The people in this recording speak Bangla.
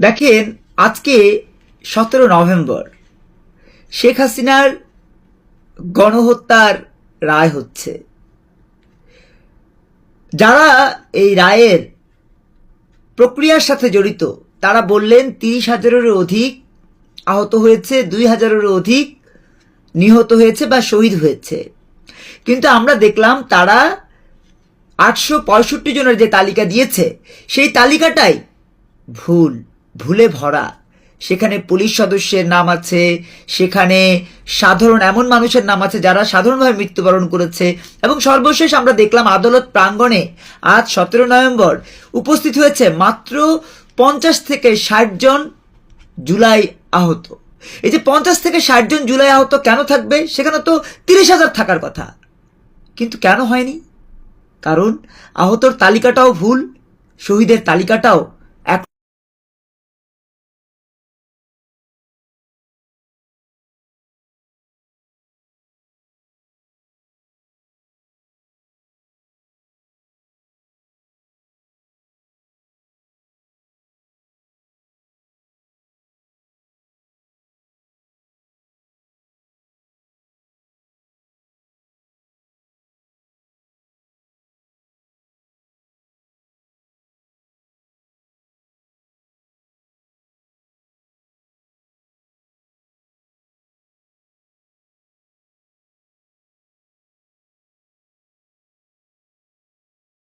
দেখেন, আজকে সতেরো নভেম্বর। শেখ হাসিনার গণহত্যার রায় হচ্ছে। যারা এই রায়ের প্রক্রিয়ার সাথে জড়িত, তারা বললেন তিরিশ হাজারেরও অধিক আহত হয়েছে, দুই হাজারেরও অধিক নিহত হয়েছে বা শহীদ হয়েছে। কিন্তু আমরা দেখলাম তারা আটশো পঁয়ষট্টি জনের যে তালিকা দিয়েছে, সেই তালিকাটাই ভুল। ভুলে ভরা। সেখানে পুলিশ সদস্যের নাম আছে, সেখানে সাধারণ এমন মানুষের নাম আছে যারা সাধারণভাবে মৃত্যুবরণ করেছে। এবং সর্বশেষ আমরা দেখলাম আদালত প্রাঙ্গণে আজ সতেরো নভেম্বর উপস্থিত হয়েছে মাত্র পঞ্চাশ থেকে ষাট জন জুলাই আহত। এই যে পঞ্চাশ থেকে ষাট জন জুলাই আহত কেন থাকবে? সেখানে তো তিরিশ হাজার থাকার কথা। কিন্তু কেন হয়নি? কারণ আহতর তালিকাটাও ভুল, শহীদের তালিকাটাও